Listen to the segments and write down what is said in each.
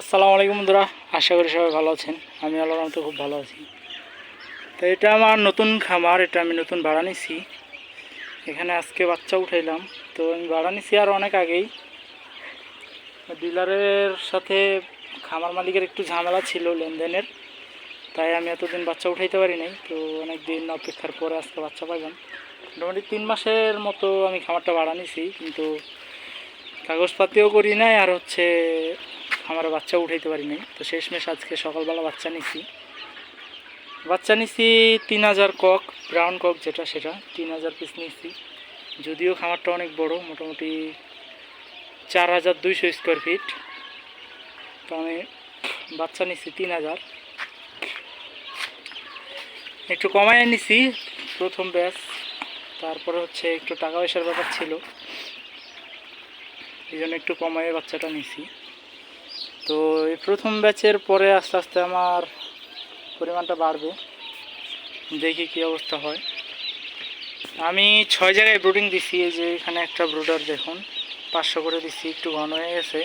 আসসালামু আলাইকুম বন্ধুরা, আশা করি সবাই ভালো আছেন। আমি আল্লাহর রহমতে খুব ভালো আছি। তো এটা আমার নতুন খামার, এটা আমি নতুন ভাড়া এখানে আজকে বাচ্চা উঠাইলাম। তো আমি ভাড়া নিছি আর অনেক আগেই। ডিলারের সাথে খামার মালিকের একটু ঝামেলা ছিল লেনদেনের। তাই আমি এতদিন বাচ্চা উঠাইতে পারি নাই। তো অনেক দিন অপেক্ষার পরে আজকে বাচ্চা পাইলাম। মোটামুটি তিন মাসের মতো আমি খামারটা ভাড়া নিছি। কিন্তু কাগজপাতিও করি নাই, আর হচ্ছে আমার বাচ্চা উঠাইতে পারি নাই। তো শেষমেশ আজকে সকালবেলা বাচ্চা নিছি। বাচ্চা নিছি তিন হাজার কক ব্রাউন কক যেটা সেটা, তিন হাজার পিস নিছি। যদিও খামারটা অনেক বড়, মোটামুটি চার হাজার দুইশো স্কোয়ার ফিট তো আমি বাচ্চা নিছি তিন হাজার। একটু কমায় নিছি, প্রথম ব্যাচ। তারপরে হচ্ছে একটু টাকা পয়সার ব্যাপার ছিল। এই জন্য একটু কমায় বাচ্চাটা নিছি। তো এই প্রথম ব্যাচের পরে আস্তে আস্তে আমার পরিমাণটা বাড়বে। দেখি কি অবস্থা হয়। আমি ছয় জায়গায় ব্রুডিং দিছি, এই যে এখানে একটা ব্রুডার দেখুন, পাঁচশো করে দিছি, একটু ঘন হয়ে গেছে।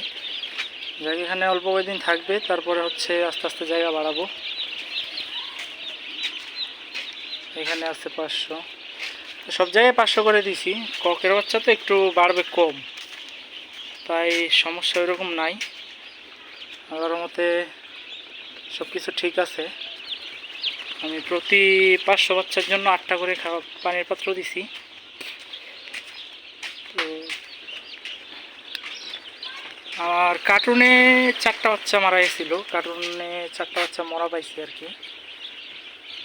যাই এখানে অল্প কয়েকদিন থাকবে, তারপরে হচ্ছে আস্তে আস্তে জায়গা বাড়াবো। এখানে আছে পাঁচশো। সব জায়গায় পাঁচশো করে দিছি ককের বাচ্চা তো একটু বাড়বে কম। তাই সমস্যা ওইরকম নাই। আল্লাহর মতে সব কিছু ঠিক আছে। আমি প্রতি পাঁচশো বাচ্চার জন্য আটটা করে খাওয়া, পানির পাত্র দিছি। তো আর কার্টুনে চারটা বাচ্চা মারা গেছিল। কার্টুনে চারটা বাচ্চা মরা পাইছি আর কি।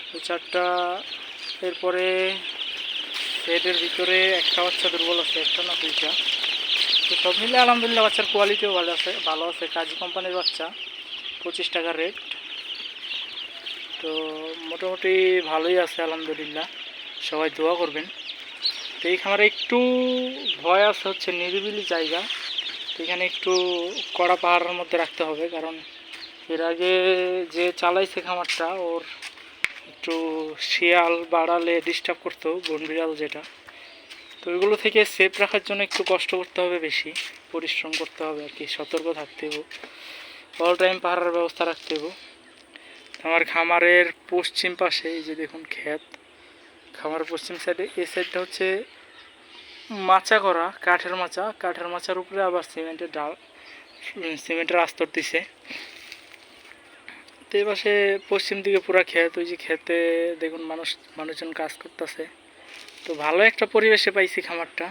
তো চারটা, এরপরে সেটের ভিতরে একটা বাচ্চা দুর্বল আছে, একটা না দুইটা। তো সব মিলে আলহামদুলিল্লাহ বাচ্চার কোয়ালিটিও ভালো আছে ভালো আছে। কাজী কোম্পানির বাচ্চা, পঁচিশ টাকা রেট তো মোটামুটি ভালোই আছে, আলহামদুলিল্লাহ। সবাই দোয়া করবেন। তো এই খামারে একটু ভয় আছে হচ্ছে নিরিবিলি জায়গা। তো এখানে একটু কড়া পাহাড়ের মধ্যে রাখতে হবে, কারণ এর আগে যে চালাইছে খামারটা, ওর একটু শিয়াল, বাড়ালে ডিস্টার্ব করতো বন বিড়াল যেটা। তো ওইগুলো থেকে সেফ রাখার জন্য একটু কষ্ট করতে হবে বেশি, পরিশ্রম করতে হবে আর কি, সতর্ক থাকতে হবে অল টাইম পাহারার ব্যবস্থা রাখতে হবে আমার খামারের পশ্চিম পাশে, এই যে দেখুন ক্ষেত, খামারের পশ্চিম সাইডে এই সাইডটা হচ্ছে মাচা করা, কাঠের মাচা, কাঠের মাচার উপরে আবার সিমেন্টের ডাল সিমেন্টের আস্তর দিছে। তো এই পাশে পশ্চিম দিকে পুরা ক্ষেত, ওই যে ক্ষেতে দেখুন মানুষ, মানুষজন কাজ করতেছে। তো ভালো একটা পরিবেশে পাইছি খামারটা,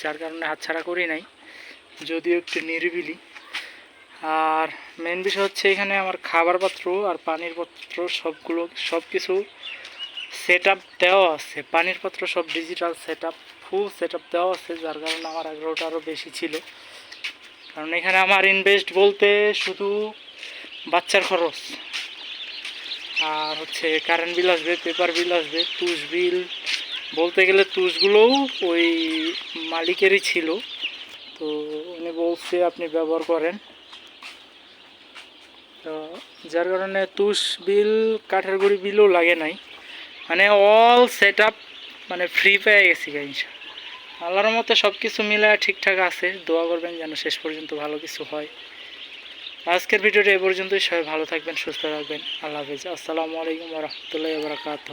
যার কারণে হাতছাড়া করি নাই, যদিও একটু নিরিবিলি। আর মেন বিষয় হচ্ছে এখানে আমার খাবার পাত্র আর পানির পাত্র সবগুলো সব কিছু সেট আপ দেওয়া আছে। পানির পাত্র সব digital set up full set up দেওয়া আছে, যার কারণে আমার আগ্রহটা আরও বেশি ছিল। কারণ এখানে আমার ইনভেস্ট বলতে শুধু বাচ্চার খরচ। আর হচ্ছে কারেন্ট বিল আসবে পেপার বিল আসবে তুষ বিল বলতে গেলে তুষগুলোও ওই মালিকেরই ছিল। তো উনি বলছে, আপনি ব্যবহার করেন। তো যার কারণে তুষ বিল, কাঠের গুঁড়ি বিলও লাগে নাই। মানে অল সেট আপ মানে ফ্রি পেয়ে গেছি গাইনসা আল্লাহর মতে সব কিছু মিলে ঠিকঠাক আছে। দোয়া করবেন যেন শেষ পর্যন্ত ভালো কিছু হয়। আজকের ভিডিওটা এ পর্যন্তই। সবাই ভালো থাকবেন, সুস্থ থাকবেন। আল্লাহ হাফিজ। আসসালামু আলাইকুম রহমতুল্লাহ বরকাত